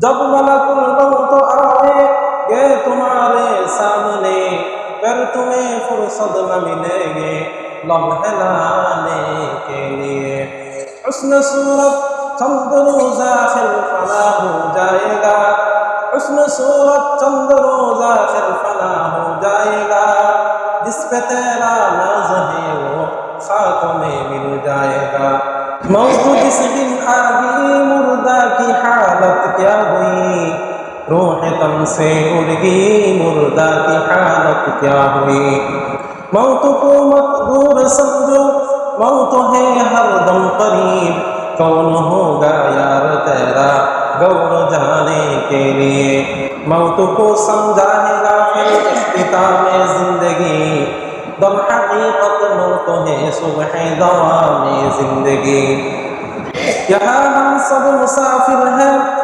जब मलकुल मौत आएगे तुम्हारे सामने, फिर तुम्हें फुर्सत न मिलेंगे लम्हे लाने के लिए। हुस्न सूरत चंद रोजा फिर फना हो जाएगा। हुस्न सूरत चंद रोजा फिर फना हो जाएगा। जिस पे तेरा नाज है, वो खाक में मिल जाएगा। मौत जिस दिन आ गई मुर्दा की क्या हुई? रूह तन से उड़ गई मुर्दा की हालत क्या हुई? मौत को मत दूर समझो, मौत है हर दम करीब। कौन होगा यार तेरा गौर जाने के लिए? मौत को समझाएगा फिर इख्तिताम में ज़िंदगी। दम हकीकत मौत है, सुबह दवा में ज़िंदगी। यहाँ हम सब मुसाफिर हैं